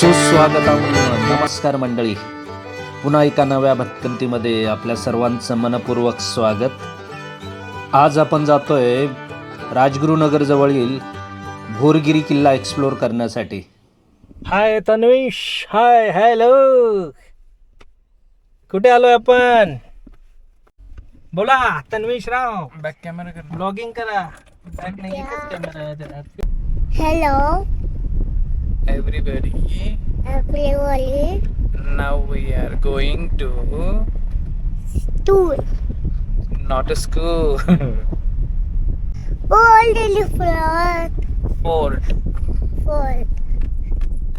सुस्वागतम. नमस्कार मंडळी. पुन्हा एका नव्या भटकंतीमध्ये आपल्या सर्वांचं मनपूर्वक स्वागत. आज आपण जातोय राजगुरुनगर जवळील भोरगिरी किल्ला एक्सप्लोर करण्यासाठी. Hi Tanvish hi hello. कुठे आलोय आपण? बोला तन्विश राव बॅक कॅमेरा कर. ब्लॉगिंग करा. बॅक नाही camera. Hello, everybody everybody. now we are going to Tool. not a school Old elephant. fort Fort.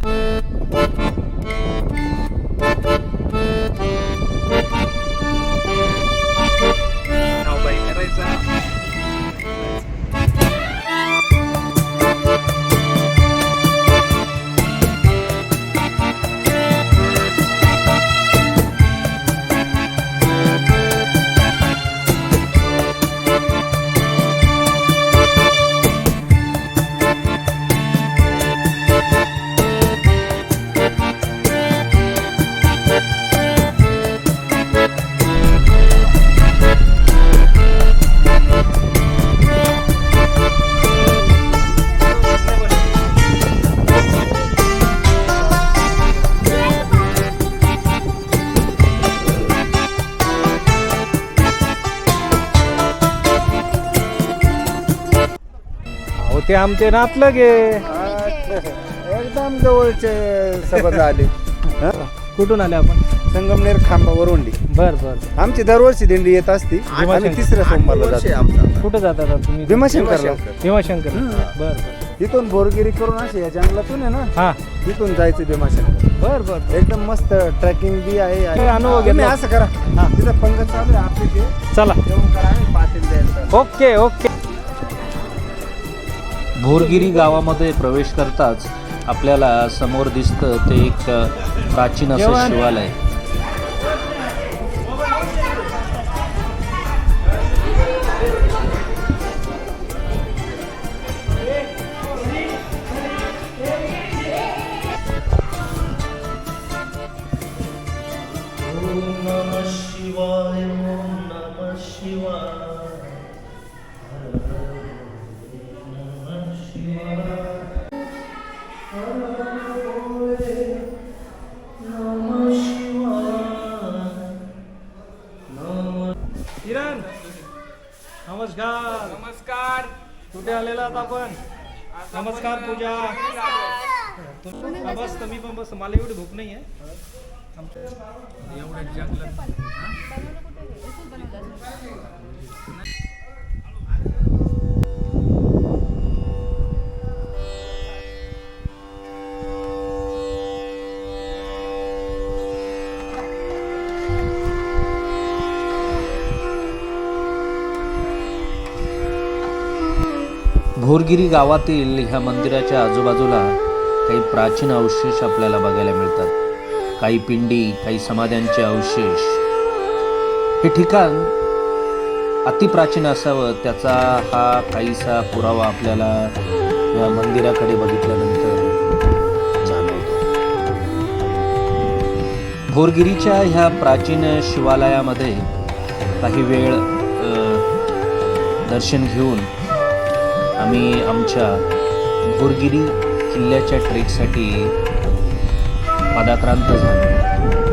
ते आमचे नातलं गे एकदम जवळचे संबंध आले कुठून आले आपण? संगमनेर खांबा वरुंडी. बर बर आमची दरवर्षी दिंडी येत असती. आम्ही भीमाशंकर. तिसऱ्या सोमवारला जातो. कुठे जातात आता तुम्ही? भीमाशंकरला. भीमाशंकर. बर बर. तिथून बोरगिरी करून असे या जंगलातून आहे ना हा. तिथून जायचं भीमाशंकर. बर बर एकदम मस्त ट्रेकिंग बी आहे. अनुभव तुम्ही घेतला? असं करा. हा. तिथं पंगत चालू आहे आपली ते. चला. जेवण करा आणि पाटील द्यायचं ओके ओके. भोरगिरी गावामध्ये प्रवेश करताच आपल्याला समोर दिसतं ते एक प्राचीन असं. शिवालय किरण नमस्कार. नमस्कार. कुठे आलेला आपण? नमस्कार पूजा. बस मी पण बस. मला एवढी भूक नाही आहे एवढं जंगलात. भोरगिरी गावातील ह्या मंदिराच्या आजूबाजूला काही प्राचीन अवशेष आपल्याला बघायला मिळतात. काही पिंडी काही समाध्यांचे अवशेष. हे ठिकाण अतिप्राचीन असावं. त्याचा हा काहीसा पुरावा आपल्याला या मंदिराकडे बघितल्यानंतर जाणवतो. भोरगिरीच्या ह्या प्राचीन शिवालयामध्ये काही वेळ दर्शन घेऊन आम्ही आमच्या भोरगिरी किल्ल्याच्या ट्रेकसाठी पदाक्रांत झालो.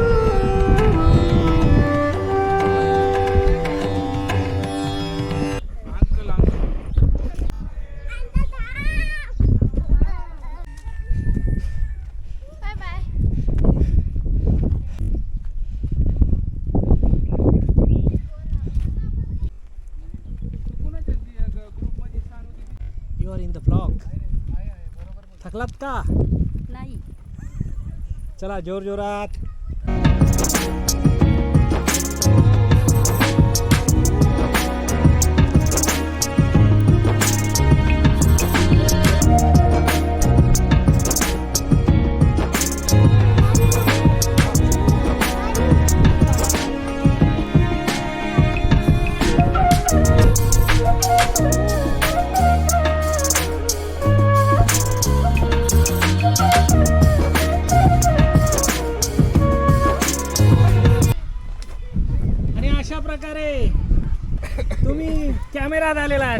थकलात का नाही. चला जोर जोरात.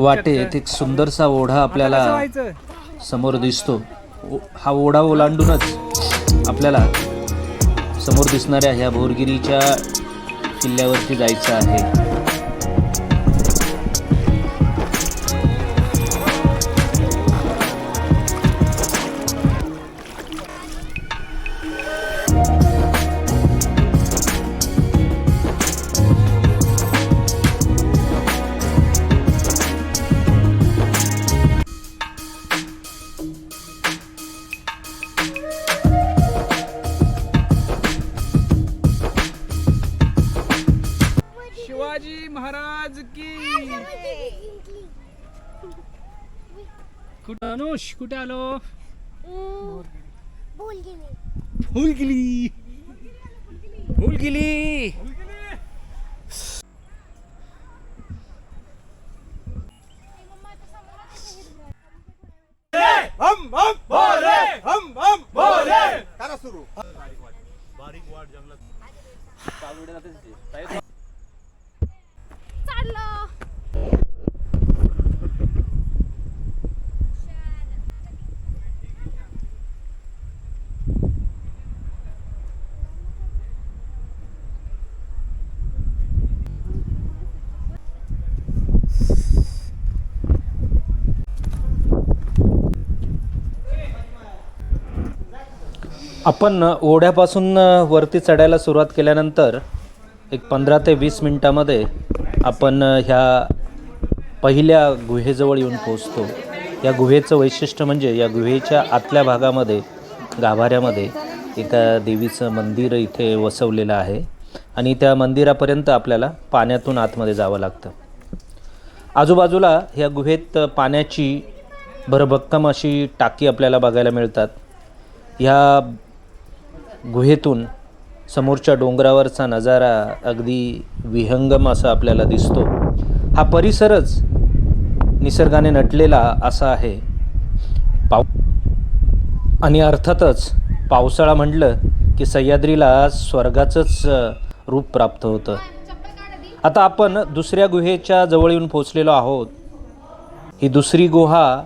वाटेत. चक्क. एक सुंदरसा ओढा आपल्याला समोर दिसतो. हा ओढा ओलांडूनच आपल्याला समोर दिसणाऱ्या ह्या भोरगिरीच्या किल्ल्यावरती जायचं आहे. कुठं? अनुष कुठे आलो? गेली फुल गेली फुल चाललो. आपण ओढ्यापासून वरती चढायला सुरुवात केल्यानंतर एक पंधरा ते वीस मिनटामध्ये आपण ह्या पहिल्या गुहेजवळ येऊन पोचतो या गुहेचं वैशिष्ट्य म्हणजे या गुहेच्या आतल्या भागामध्ये गाभाऱ्यामध्ये एका देवीचं मंदिर इथे वसवलेलं आहे आणि त्या मंदिरापर्यंत आपल्याला पाण्यातून आतमध्ये जावं लागतं. आजूबाजूला ह्या गुहेत पाण्याची भरभक्कम अशी टाकी आपल्याला बघायला मिळतात. ह्या गुहेतून समोरच्या डोंगरावरचा नजारा अगदी विहंगम असा आपल्याला दिसतो. हा परिसरच निसर्गाने नटलेला असा आहे. पाव आणि अर्थातच पावसाळा म्हटलं की सह्याद्रीला स्वर्गाचंच रूप प्राप्त होतं. आता आपण दुसऱ्या गुहेच्या जवळ येऊन पोचलेलो आहोत. ही दुसरी गुहा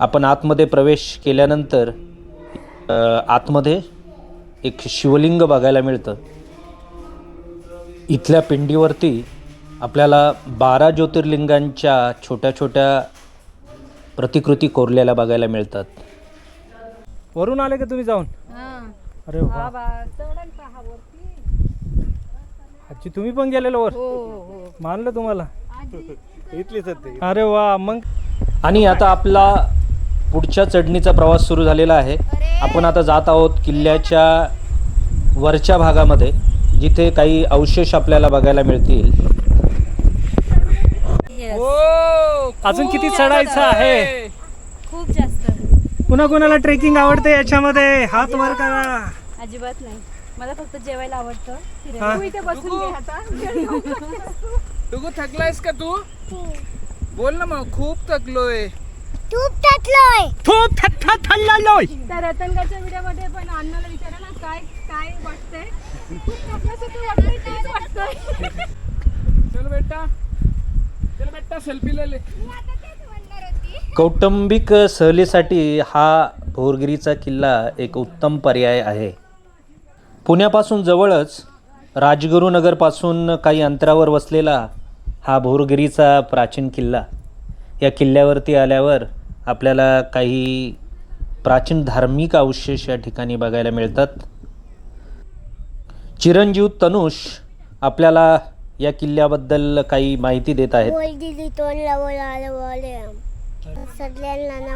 आपण आतमध्ये प्रवेश केल्यानंतर आतमध्ये एक शिवलिंग बघायला मिळतं. इथल्या पिंडीवरती आपल्याला बारा ज्योतिर्लिंगांच्या छोट्या छोट्या प्रतिकृती कोरलेल्या बघायला मिळतात. वरून आले का तुम्ही जाऊन? अरे वा. आजची तुम्ही पण गेलेलो वर? मानलं तुम्हाला? इथलीच. अरे वा मग? आणि आता आपला पुढच्या चढणीचा प्रवास सुरू झालेला आहे. आपण आता जात आहोत किल्ल्याच्या वरच्या भागामध्ये जिथे काही अवशेष आपल्याला बघायला मिळतील. हो अजून किती चढायचं आहे. खूप जास्त. कुणा कुणाला ट्रेकिंग आवडते याच्यामध्ये? हात वर करा. अजिबात नाही. मला फक्त जेवायला आवडतं. हा. फिरायला. तू इथे बसून घे आता. तू. थकलायस का तू? बोल ना मग खूप थकलोय. खूप टाकलोय खूप थट्टा थल्लालोय त्या रतनगाच्या व्हिडिओमध्ये पण अण्णाला विचारा ना काय काय वाटतंय? खूप थकल्यासारखं वाटतंय तेच वाटतंय? चल बेटा. चल बेटा सेल्फी ले ले. मी आता तेच म्हणणार होती. कौटुंबिक सहलीसाठी हा भोरगिरीचा किल्ला एक उत्तम पर्याय आहे. पुण्यापासून जवळच राजगुरुनगरपासून काही अंतरावर वसलेला हा भोरगिरीचा प्राचीन किल्ला. या किल्ल्यावरती आल्यावर आपल्याला काही प्राचीन धार्मिक अवशेष या ठिकाणी बघायला मिळतात. चिरंजीव तनुष आपल्याला या किल्ल्याबद्दल काही माहिती देत आहेत. बोल दिली तोंडला बोलायला बोले. सगळ्यांना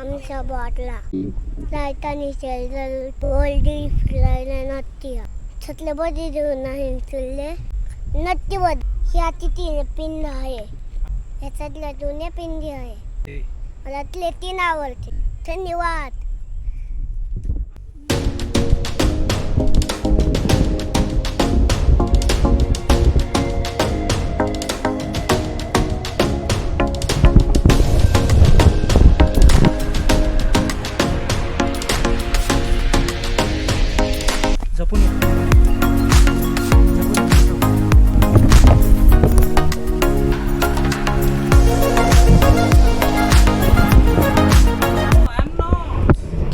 आमच्या बॉटला लायतानी शेजल बोलडी फिरायला नट्टी छतले बदी देऊन नाही चुल्ले नट्टी बद ही अति पिंड आहे. ह्याच्यातल्या जुन्या पिंडी आहे. मला तिले तीन आवडते. धन्यवाद.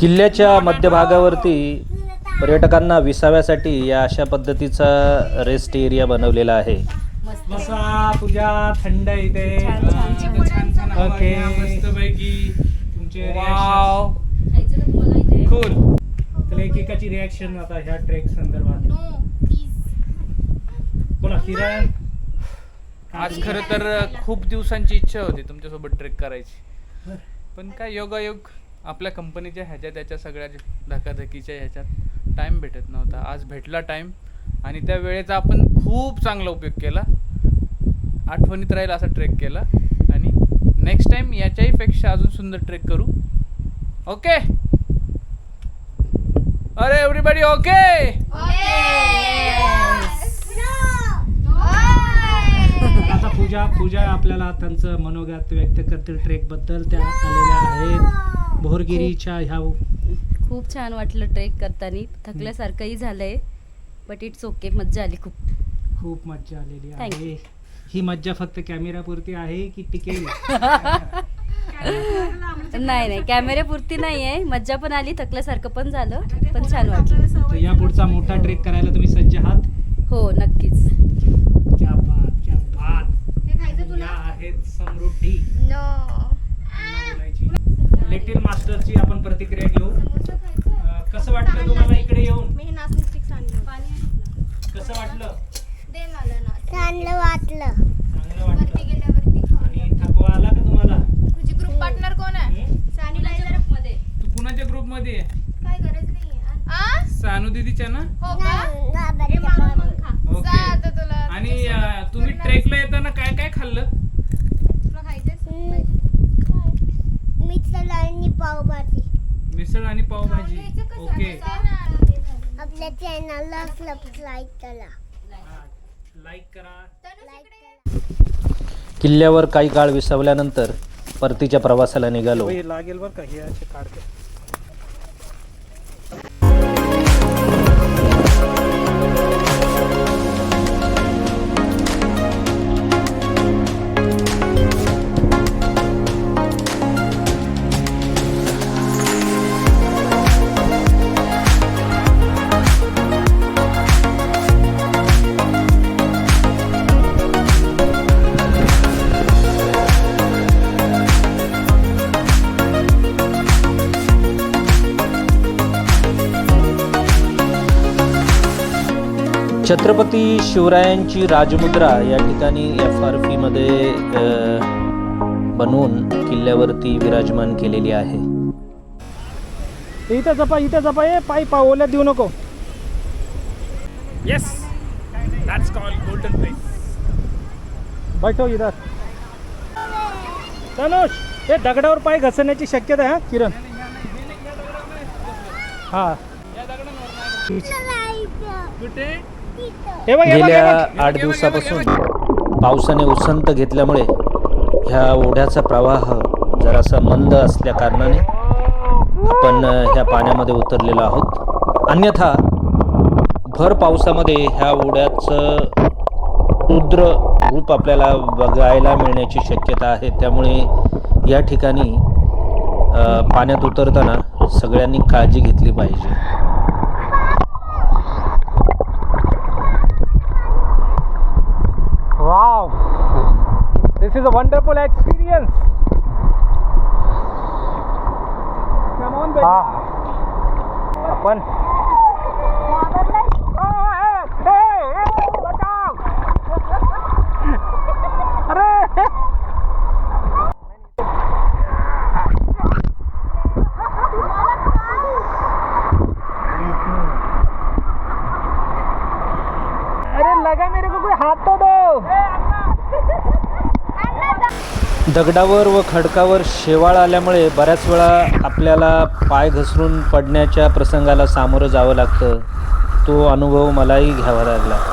किल्ल्याच्या मध्यभागावरती पर्यटकांना विसाव्यासाठी या अशा पद्धतीचा रेस्ट एरिया बनवलेला आहे. बसा तुझ्या थंड आहे इथे. ओके. तुमचे वाव कूल तर एकेकाची रिॲक्शन आता ह्या ट्रेक संदर्भात. बोला किरण. आज खरं तर खूप दिवसांची इच्छा होती तुमच्यासोबत ट्रेक करायची. पण काय योगायोग? आपल्या कंपनीच्या ह्याच्या त्याच्या सगळ्या धकाधकीच्या ह्याच्यात टाइम भेटत नव्हता. आज भेटला टाइम आणि त्या वेळेचा आपण खूप चांगला उपयोग केला. आठवणीत राहील असा ट्रेक केला. आणि नेक्स्ट टाइम याच्याही पेक्षा अजून सुंदर ट्रेक करू. ओके अरे एव्हरीबडी ओके आता पूजा पूजा आपल्याला त्यांचं मनोगत व्यक्त करतील ट्रेकबद्दल. त्या आलेल्या आहेत. भोरगिरीच्या ह्या खूप छान वाटलं ट्रेक करताना. थकल्यासारखंही झालंय बट इट्स ओके मज्जा आली खूप. खूप मज्जा आलेली Thank आहे. ही मज्जा फक्त कॅमेरापुरती आहे की टिकेल? नाही नाही. कॅमेऱ्यापुरती नाही आहे मज्जा पण आली थकल्यासारखं पण झालं पण छान वाटलं. तर या पुढचा मोठा ट्रेक करायला तुम्ही सज्ज आहात? हो नक्कीच. क्या बात क्या बात. या आहेत समृद्धी. लिटिल मास्टरची आपण प्रतिक्रिया घेऊ. कसं वाटलं तुम्हाला इकडे येऊन? कसं वाटलं? चांगलं वाटलं. चांगलं वाटलं आणि थकवा आला का तुम्हाला? ग्रुप पार्टनर कोण आहे? हम्म? तू कुणाच्या आहे काय गरज नाही सानू दीदीच्या ना? हो का? ओके. आता तुला. आणि अं, तुम्ही ट्रेकला येताना काय काय खाल्लं तुला खायचंच मिसळ आणि पावभाजी. मिसळ आणि पावभाजी ओके. आपल्या चॅनलला सबस्क्राईब करा. लाईक करा. लाईक करा किल्ल्यावर काही काळ विसावल्यानंतर परतीच्या प्रवासाला निघालो. हे लागेल बरं का हे असे काढते. छत्रपती शिवरायांची राजमुद्रा या ठिकाणी एफ आरमध्ये अ, बनवून किल्ल्यावरती विराजमान केलेली आहे. इथे जपा इथे जपा ये पाय पा ओल्या देऊ नको. Yes that's call golden place बैठो इधर तनुष हे दगडावर पाय घसरण्याची शक्यता आहे हा किरण? हा. कुठे? गेल्या. आठ दिवसापासून पावसाने उसंत घेतल्यामुळे ह्या ओढ्याचा प्रवाह जरासा मंद असल्या कारणाने आपण ह्या पाण्यामध्ये उतरलेलो आहोत. अन्यथा भर पावसामध्ये ह्या ओढ्याचं रुद्र रूप आपल्याला बघायला मिळण्याची शक्यता आहे. त्यामुळे या ठिकाणी पाण्यात उतरताना सगळ्यांनी काळजी घेतली पाहिजे. This is a wonderful experience. Come on, baby. Ah. One. दगडावर व खडकावर शेवाळ आल्यामुळे बऱ्याच वेळा आपल्याला पाय घसरून पडण्याच्या प्रसंगाला सामोरं जावं लागतं. तो अनुभव मलाही घ्यावा लागला.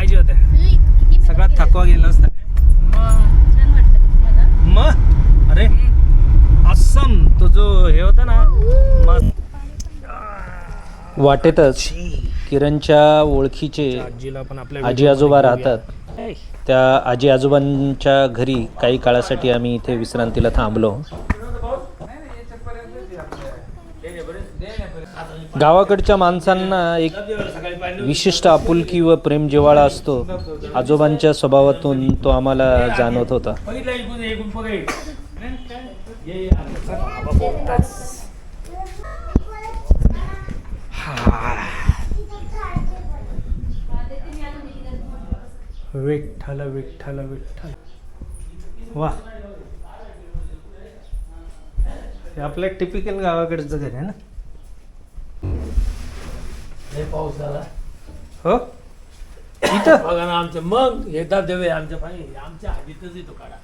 पाहिजे होत्या. सगळा थकवा गेला असता. मग अरे असम तो जो हे होता ना मस्त. वाटेतच किरणच्या ओळखीचे आजी आजोबा राहतात. त्या आजी आजोबांच्या घरी काही काळासाठी आम्ही इथे विश्रांतीला थांबलो. गावाकडच्या माणसांना एक विशिष्ट आपुलकी व प्रेम जिव्हाळा असतो. आजोबांच्या स्वभावातून तो आम्हाला जाणवत होता. विठ्ठल विठ्ठल विठ्ठल. वा. हे टिपिकल गावाकडचं घर आहे ना? पाऊस झाला. हो? इथं? बघा ना आमचं मग हे धबधबे आमच्या पाणी. आमच्या हद्दीतच येतो काढा.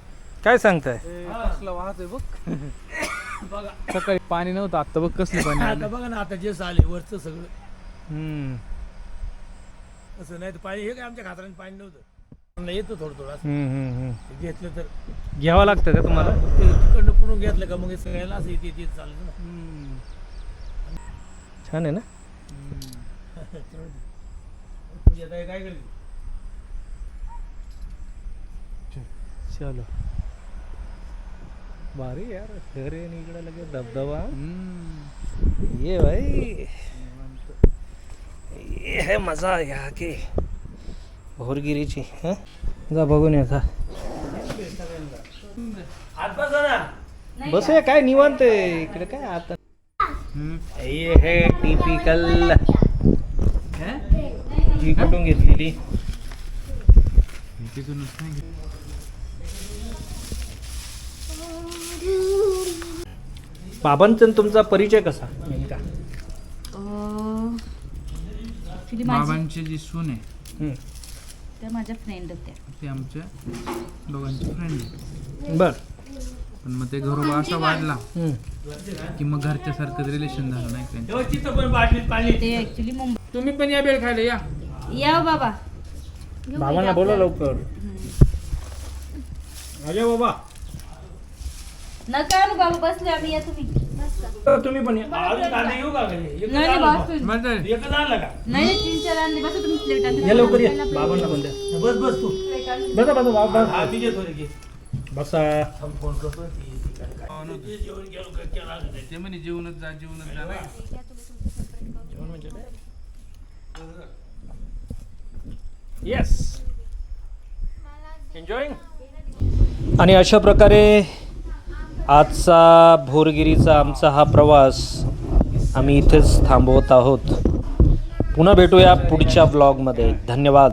काय सांगताय? कसलं वाहतोय बघ. सकाळी पाणी नव्हतं आता बघ कसलं पाणी आता आलं. बघा ना आता जे आले वरचं सगळं. हम्म, असं नाही तर पाणी हे काय आमच्या खात्राने पाणी नव्हतं. आम्हाला येतं थोडं थोडं असं. हम्म, हम्म, हम्म. ते घेतलं तर. घ्यावं लागतं का तुम्हाला? ते तिकडनं पुढून घेतलं का मग हे सगळ्याला असं येते येते चाललं ना. छान आहे ना? काय करते चलो। भारी यार घर आहे इकडे लगे धबधबा ये भाई। ये है मजा यहाँ के। भोरगिरीची हं? जा बघून या जा हात बसा काय निवांत आहे इकडे काय आता ये है टिपिकल ही कुठून घेतलेली. बाबांचा आणि तुमचा परिचय कसा नेमका ॲक्च्युली माझी बाबांची जी सून आहे हं. त्या माझ्या फ्रेंड होत्या ती आमच्या दोघांची फ्रेंड आहे बर पण मग ते घरोबा असा वाढला हं. की मग घरच्या सारखं रिलेशन झालं नाही त्यांचं. ते ॲक्च्युली मुंबई तुम्ही पण या बेळ खायला या या हो बाबा. बाबांना बोला लवकर. अरे बाबा. नका ना बाबा बसले आम्ही या तुम्ही. तुम्ही पण या. अजून कांदे येऊ का घरी? एकच नाही आणलं नाही, का? बस बरं झालं. एकच आणलं का? नाही नाही, तीन चार बसा तुम्ही प्लेट या लवकर या. बाबांना पण द्या. बस बस तू. बसा बसा बाबा. हा मी घेतो रे घे. बसा. थांब, फोन करतो. ती- ती काय- काय- ते जेवण केलं का? केलं असं ते. ते म्हणे जेवणच जा जेवणच जा ना. येस एन्जॉईंग आणि अशा प्रकारे आजचा भोरगिरीचा आमचा हा प्रवास आम्ही इथेच थांबवत आहोत. पुन्हा भेटूया पुढच्या ब्लॉगमध्ये धन्यवाद.